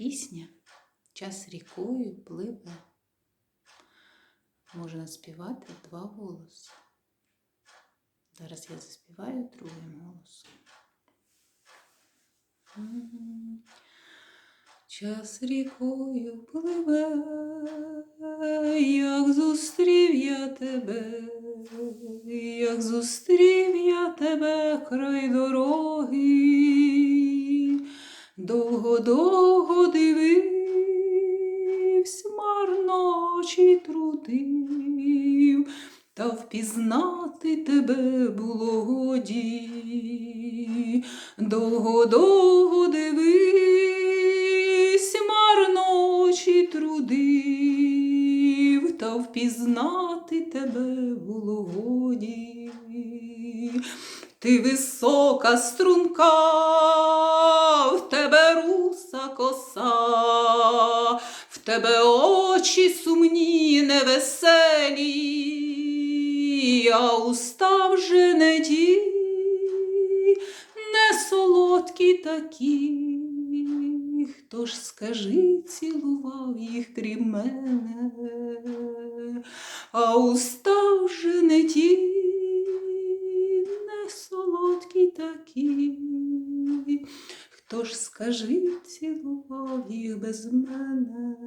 пісня Час рікою пливе. Можна співати два голоси. Зараз я заспіваю другим голосом. Час рікою пливе, як зустрів я тебе, як зустрів я тебе край дороги, довго-довго дивився, марно очі трудив, та впізнати тебе було годі, довго-довго дивись, марно очі трудив, та впізнати тебе було годі. Ти висока струнка, в тебе коса, в тебе очі сумні, невеселі, а уста вже не ті, не солодкі такі. Хто ж скажи, цілував їх крім мене, а уста вже не ті, не солодкі такі. Хто ж скажи, цілував їх без мене?